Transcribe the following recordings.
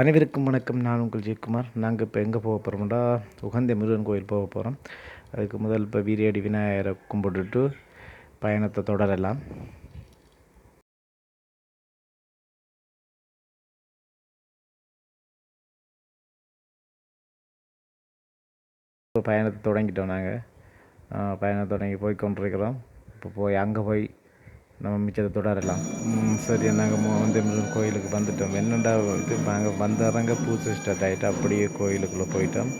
அனைவருக்கும் வணக்கம். நான் உங்கள் ஜெயக்குமார். நாங்கள் இப்போ எங்கே போக போகிறோம்டா உகந்த முருகன் கோயில் போக போகிறோம் அதுக்கு முதல் இப்போ வீரியடி விநாயகரை கும்பிட்டுட்டு பயணத்தை தொடரலாம். இப்போ பயணத்தை தொடங்கிட்டோம் நாங்கள் பயணத்தை தொடங்கி போய் கொண்டிருக்கிறோம். இப்போ போய் அங்கே போய் நம்ம மிச்சத்தை தொடரலாம். சரி நாங்கள் வந்து கோயிலுக்கு வந்துட்டோம். என்னெண்டா இது? நாங்கள் வந்தறங்க பூஜை ஸ்டார்ட் ஆகிட்டு அப்படியே கோயிலுக்குள்ளே போயிட்டோம்.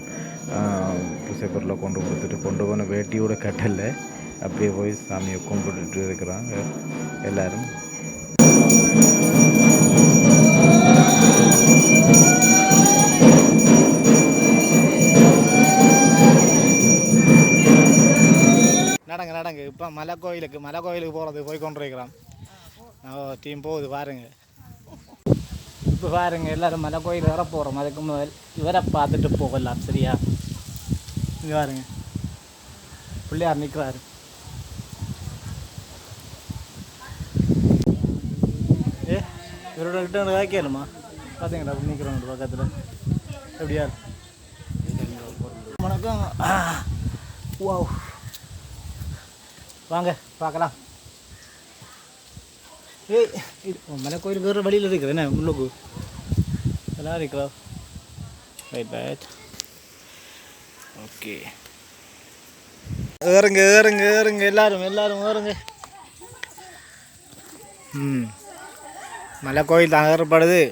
பூசை பொருளை கொண்டு கொடுத்துட்டு கொண்டு போன வேட்டியோட கட்டலை. அப்படியே போய் சாமியை கும்பிட்டுட்டு இருக்கிறாங்க எல்லோரும். இப்போ மலை கோயிலுக்கு மலை கோயிலுக்கு போகிறது போய் கொண்டிருக்கிறோம் டீம் போகுது பாருங்க இப்போ பாருங்க எல்லாரும் மலை கோயில் வர போகிறோம் அதுக்கு முதல் இவரை பார்த்துட்டு போகலாம் சரியா இங்கே பாருங்க பிள்ளையார் நிற்கிறாரு ஏ இவரோட கிட்ட வாக்கியலுமா பார்த்தீங்களா நிற்கிறோம் பக்கத்தில் எப்படியா வணக்கம் வாவ் வாங்க பார்க்கலாம். ஏய் இது மலை கோயில் வேறு வழியில் இருக்குது என்ன உள்ளுக்கு நல்லா இருக்கிறா ரைட் பேட் ஓகே ஏறுங்க ஏறுங்க ஏறுங்க எல்லாரும் எல்லாரும் ஏறுங்க. ம். மலை கோயில் தான் ஏறப்படுது.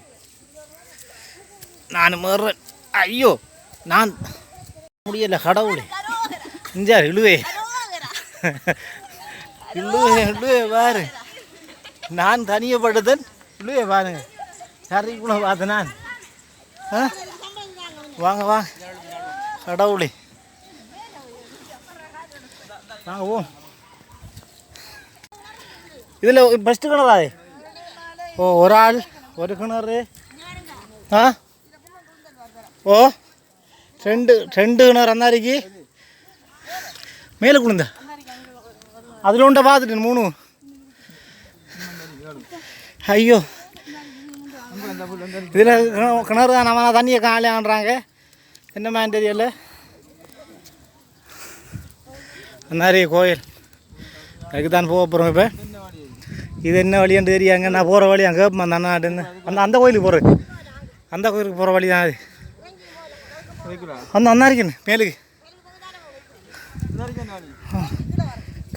நான் ஏறுறேன். ஐயோ நான் முடியல கடவுளே. இஞ்சா இழுவே. இழுவே இழுவே பாரு நான் தனியப்படுதன் இழுவே பாருங்க சரி கூட பார்த்து நான். ஆ? வாங்க வாங்க. கடவுளே. வாங்க ஓ. இதில் ஃபஸ்ட்டு கிணறா ஓ ஒரு ஆள் ஒரு கிணறு. ஆ? ஓ. ரெண்டு ரெண்டு கிணறு அந்த மேலே குளிந்தா? அதில் உண்ட பார்த்துட்டேன் மூணு ஐயோ இதில் கிணறு தான் நம்ம தண்ணியை காலி ஆண்டுறாங்க என்னமா தெரியல நிறைய கோயில் அதுக்கு தான் போக போகிறோம் இப்போ இது என்ன வழின்னு தெரியாங்க நான் போகிற வழி அங்கே அந்த அண்ணாட்டுன்னு அந்த அந்த கோயிலுக்கு போகிறது அந்த கோயிலுக்கு போகிற வழி தான் அது அந்த அண்ணா இருக்கேன் மேலுக்கு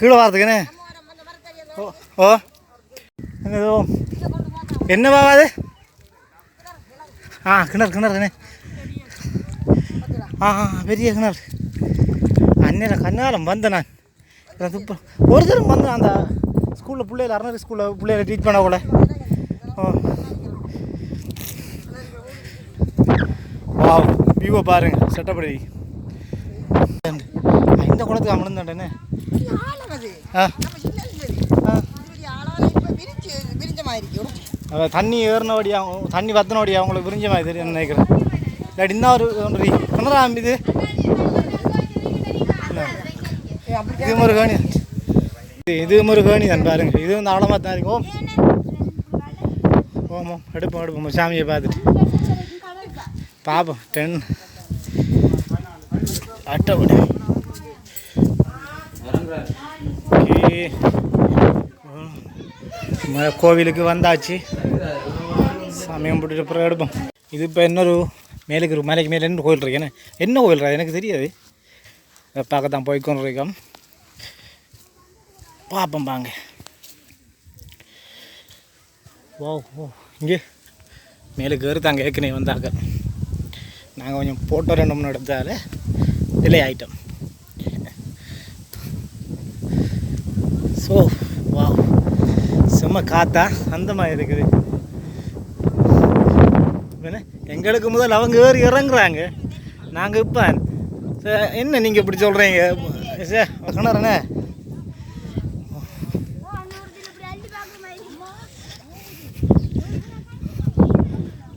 கீழே வாரத்துக்குண்ணே ஓ ஓ. அங்க என்ன பாவா அது? ஆ கிணறு கிணறுண்ணே ஆ பெரிய கிணறு. அன்னையில கண்ணாலம் வந்தேன் நான். எனக்கு ஒரு தரம் வந்தேன் அந்த ஸ்கூலில் பிள்ளைகள் அறநூறு ஸ்கூலில் பிள்ளைகளை ட்ரீட் பண்ண கூட ஓ. வா வியூவை பாருங்க செட்டப்படி இந்த குளத்துக்கு அமர்ந்தாண்டனே அதான் தண்ணி ஏறினபடி அவங்க தண்ணி வத்தினபடி அவங்களுக்கு விரிஞ்ச மாதிரி தெரியும் நினைக்கிறேன். இல்லாட்டி இன்னும் ஒரு ஒன்றரை கிணறா இது? இது ஒரு கேணி இது இது ஒரு கேணி தான் பாருங்க. இது வந்து அவ்வளோமா தான் இருக்கும் ஓம். எடுப்போம் எடுப்போம். சாமியை பார்த்துட்டு. பார்ப்போம் டென் நம்ம கோவிலுக்கு வந்தாச்சு. சாமி கும்பிட்டுட்டு அப்புறம் எடுப்போம். இது இப்போ இன்னொரு மேலுக்கு ஒரு மலைக்கு மேலே என்ன கோயில் இருக்கு. என்ன என்ன கோயில் எனக்கு தெரியாது. பார்க்கத்தான் பார்க்க தான் போய்க்கொண்டு இருக்கோம் பார்ப்போம் பாங்க ஓ ஓ இங்கே மேலுக்கு ஏறுத்தாங்க ஏற்கனவே வந்தாங்க. நாங்கள் கொஞ்சம் ஃபோட்டோ ரெண்டு மூணு எடுத்தால டிலே ஆகிட்டோம் ஸோ வா செம்ம காத்தா அந்த மாதிரி இருக்குது. என்ன எங்களுக்கு முதல் அவங்க வேறு இறங்குறாங்க. நாங்கள் இப்போ என்ன நீங்கள் இப்படி சொல்கிறீங்க சார் கிணறுண்ணே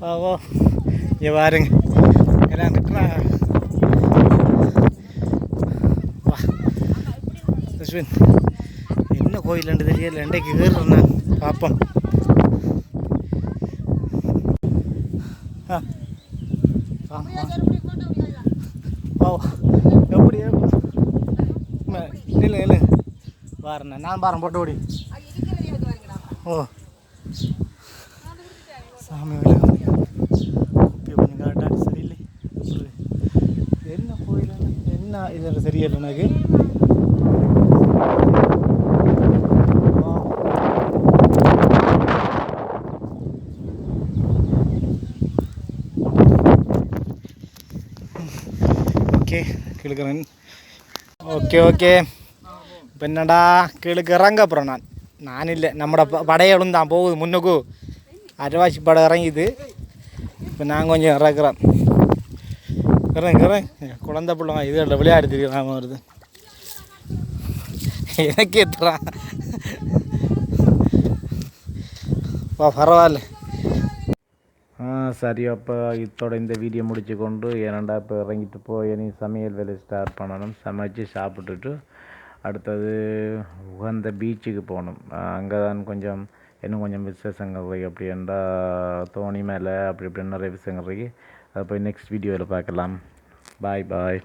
ஓ இங்கே பாருங்க. எல்லாம் இருக்கிறாங்க வா. அஸ்வின் என்ன தெரியல. ரெண்டைக்கு ஏறுறேன் பார்ப்போம் ஆ. ஓ எப்படியே? இல்லை இல்லை பாருண்ணே நான் பாரு போட்டு ஓடி. ஓ. சாமி வேலை கொஞ்சம் கரெக்டாக சரியில்லை. என்ன கோயில் என்ன? இதில் சரியில்லை எனக்கு ஆ. ஓகே கிழக்கிறேன் ஓகே ஓகே இப்போ என்னடா கிழக்கு இறங்க அப்புறம் நான் நான் இல்லை நம்மட ப- படையலும் தான் போகுது முன்னுக்கு அரைவாசி படம் இறங்கிது இப்போ நான் கொஞ்சம் இறக்குறேன் இறங்க இறங்க குழந்தை பிள்ளை இது இல்லை விளையாடி தெரியாம வருது எனக்கு ஏற்றுறான் பரவாயில்ல சரி அப்போ இத்தோட இந்த வீடியோ முடிச்சு கொண்டு ஏனண்டா இப்போ இறங்கிட்டு போய் இனி சமையல் வேலை ஸ்டார்ட் பண்ணணும். சமைச்சு சாப்பிட்டுட்டு அடுத்தது உகந்த பீச்சுக்கு போகணும். அங்கே தான் கொஞ்சம் இன்னும் கொஞ்சம் விசேஷங்கள் இருக்கு. அப்படின்னா தோணி மேலே அப்படி இப்படி நிறைய விஷயங்கள் இருக்குது அதை போய் நெக்ஸ்ட் வீடியோவில் பார்க்கலாம். பாய் பாய்